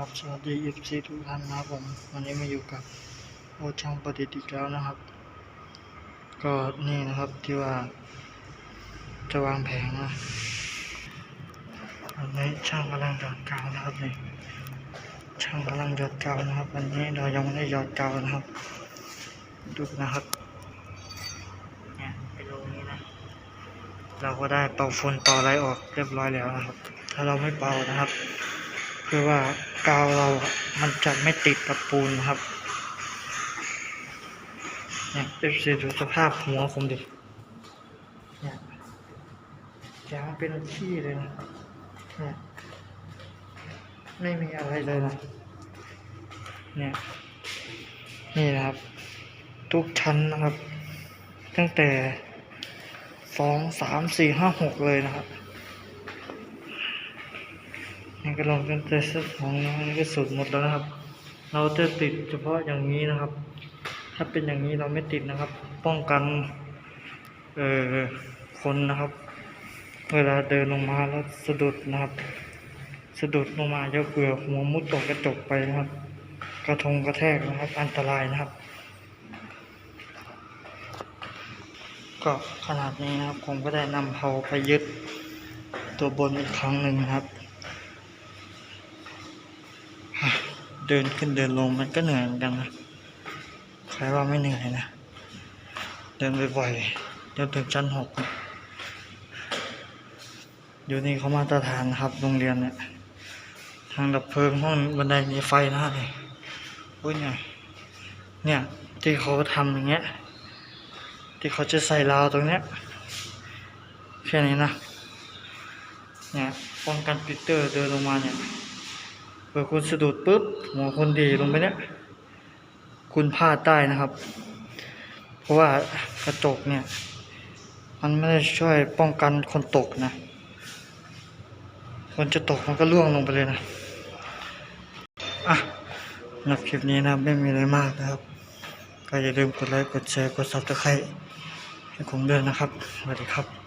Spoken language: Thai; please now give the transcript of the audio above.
ครับสวัสดีอีฟซีทุกท่านนะครับผมวันนี้มาอยู่กับโอช่างประดิษฐ์อีกแล้วนะครับ ก็นี่นะครับที่ว่า จะวางแผงนะวันนี้ช่างกำลังหยอดกาวนะครับนี่ช่างกำลังหยอดกาวนะครับวันนี้เรายังไม่ได้หยอดกาวนะครับดูนะครับเนี่ยเป็นรูนี้นะเราก็ได้เป่าฝุ่นเป่าอะไรออกเรียบร้อยแล้วนะครับ ถ้าเราไม่เป่านะครับ คือว่ากาวเราอะมันจะไม่ติดกับปูนะครับเนี่ยเอฟซีดูสภาพหัวผมดิเนี่ยยางเป็นขี้เลยนะเนี่ยไม่มีอะไรเลยนะเนี่ยนี่นะครับ ทุกชั้นนะครับ ตั้งแต่สองสามสี่ห้าหกเลยนะครับ นี่ก็ลงกันแต่สุดของนี่ก็สุดหมดแล้วนะครับ เราจะติดเฉพาะอย่างนี้นะครับ ถ้าเป็นอย่างนี้เราไม่ติดนะครับ ป้องกันเอ่อคนนะครับ เวลาเดินลงมาแล้วสะดุดนะครับ สะดุดลงมาเยอะเผื่อหัวมุดตกกระจกไปนะครับ กระทงกระแทกนะครับ อันตรายนะครับ ก็ขนาดนี้นะครับผมก็ได้นำเผาไปยึดตัวบนอีกครั้งหนึ่งนะครับ เดินขึ้นเดินลงมันก็เหนื่อยเหมือนกันนะใครว่าไม่เหนื่อยนะ เดินบ่อยๆเดินถึงชั้นหกนะเดี๋ยวนี้เขามาตรฐานครับโรงเรียนเนี่ยทางดับเพลิงห้องบันไดมีไฟนะเลยอุ้ยเนี่ยเนี่ยที่เขาทำอย่างเงี้ย ที่เขาจะใส่ราวตรงเนี้ยแค่นี้นะเนี่ยป้องกันปิเตอร์เดินลงมาเนี่ย ผื่อคุณสะดุดปุ๊บหัวคนดีลงไปเนี่ย คุณพลาดได้นะครับ เพราะว่ากระจกเนี่ย มันไม่ได้ช่วยป้องกันคนตกนะ คนจะตกมันก็ล่วงลงไปเลยนะ อะสำหรับคลิปนี้นะไม่มีอะไรมากนะครับ ก็อย่าลืมกดไลค์ กดแชร์ กดซับสไครต์ให้ผมด้วยนะครับ สวัสดีครับ